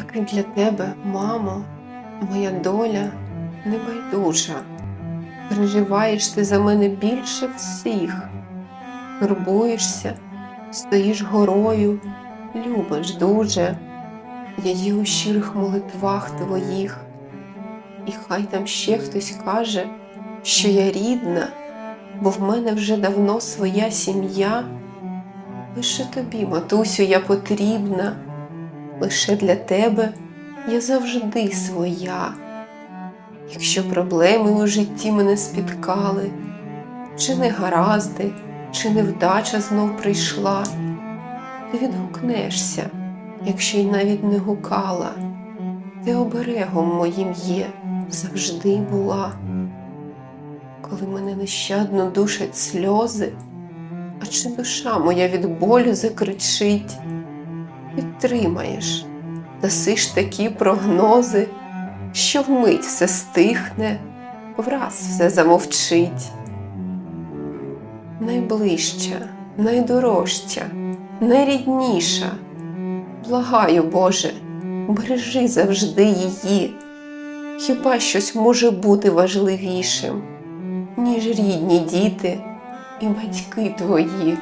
Так і для тебе, мамо, моя доля небайдужа. Переживаєш ти за мене більше всіх, турбуєшся, стоїш горою, любиш дуже, я є у щирих молитвах твоїх. І хай там ще хтось каже, що я рідна, бо в мене вже давно своя сім'я. Лише тобі, матусю, я потрібна, лише для тебе я завжди своя. Якщо проблеми у житті мене спіткали, чи негаразди, чи невдача знов прийшла, ти відгукнешся, якщо й навіть не гукала, ти оберегом моїм є, завжди була. Коли мене нещадно душать сльози, а чи душа моя від болю закричить, підтримаєш, дасиш такі прогнози, що вмить все стихне, враз все замовчить. Найближча, найдорожча, найрідніша, благаю, Боже, бережи завжди її. Хіба щось може бути важливішим, ніж рідні діти і батьки твої?